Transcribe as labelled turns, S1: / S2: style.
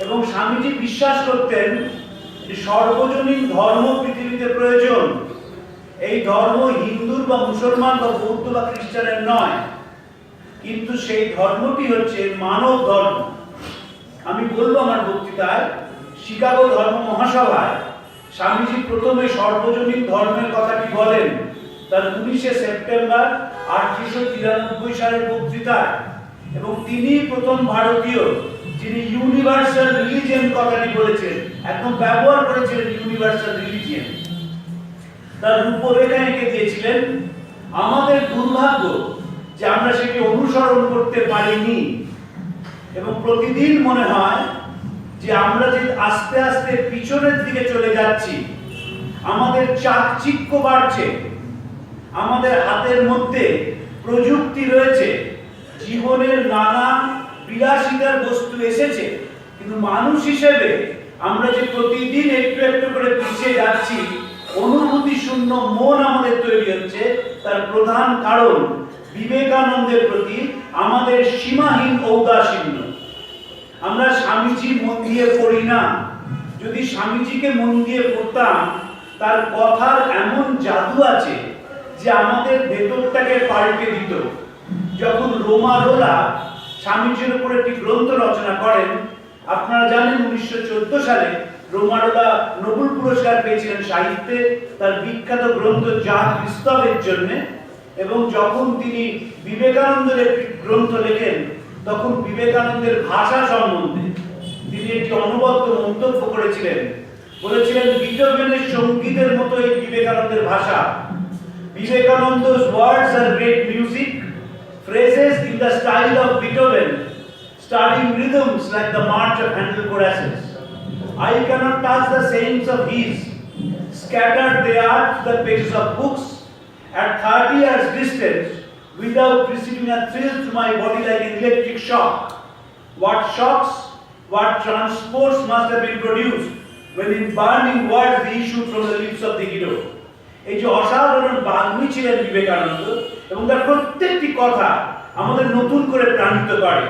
S1: এবং স্বামীজি বিশ্বাস করতেন যে সর্বজনীন ধর্ম পৃথিবীতে প্রয়োজন। এই ধর্ম হিন্দুর বা মুসলমান বা বৌদ্ধ বা খ্রিস্টানের নয়। কিন্তু সেই ধর্মটি হচ্ছে মানব ধর্ম। আমি বলব আমার বক্তৃতায়, শিকাগো ধর্ম মহাসভায় স্বামীজি প্রথমে সর্বজনীন ধর্মের কথাটি বলেন। তার উনিশে সেপ্টেম্বর আঠারোশো তিরানব্বই সালের বক্তৃতায়। এবং তিনি প্রথম ভারতীয়। যিনি ইউনিভার্সাল রিলিজিয়ন কথাটি বলেছেন একদম ব্যবহার করেছিলেন ইউনিভার্সাল রিলিজিয়ন তার রূপরেখা এঁকে দিয়েছিলেন, আমাদের দুর্ভাগ্য যে আমরা সেটি অনুসরণ করতে পারিনি। এবং প্রতিদিন মনে হয় যে আমরা যে আস্তে আস্তে পিছনের দিকে চলে যাচ্ছি, আমাদের চাকচিক্য বাড়ছে, আমাদের হাতের মধ্যে প্রযুক্তি রয়েছে বস্তু এসেছে, কিন্তু মানুষ হিসেবে আমরা যে প্রতিদিন একটু একটু করে পিছিয়ে যাচ্ছি, অনুভূতি শূন্য মন আমাদের তৈরি হচ্ছে, তার প্রধান কারণ বিবেকানন্দের প্রতি আমাদের সীমাহীন ঔদাসীন্য। আমরা স্বামীজি মন দিয়ে পড়ি না। যদি স্বামীজিকে মন দিয়ে পড়তাম, তার কথার এমন জাদু আছে যে আমাদের ভেতরটাকে পাল্টে দিত। যখন রোমারোলা স্বামীজির উপর একটি গ্রন্থ রচনা করেন। আপনারা জানেন উনিশশো চোদ্দ সালে রোমারোলা নোবেল পুরস্কার পেয়েছিলেন সাহিত্যে তার বিখ্যাত গ্রন্থ যা ক্রিস্তবের জন্য এবং যখন তিনি বিবেকানন্দের একটি গ্রন্থ লেখেন, তখন বিবেকানন্দের ভাষা সম্বন্ধে তিনি একটি অনবদ্য মন্তব্য করেছিলেন। বলেছিলেন বিটোভেনের সঙ্গীতের মতো এই বিবেকানন্দের ভাষা। Vivekananda words are great music phrases in the style of Beethoven starting rhythms like the march of Handel choruses I cannot touch the sayings of his scattered they are to the pages of books at 30 years distance without receiving a thrill to my body like an electric shock. What shocks, what transports must have been produced when in burning words they issued from the lips of the hero. এই যে অসাধারণ বাগ্মী ছিলেন বিবেকানন্দ এবং তার প্রত্যেকটি কথা আমাদের নতুন করে প্রাণিত করে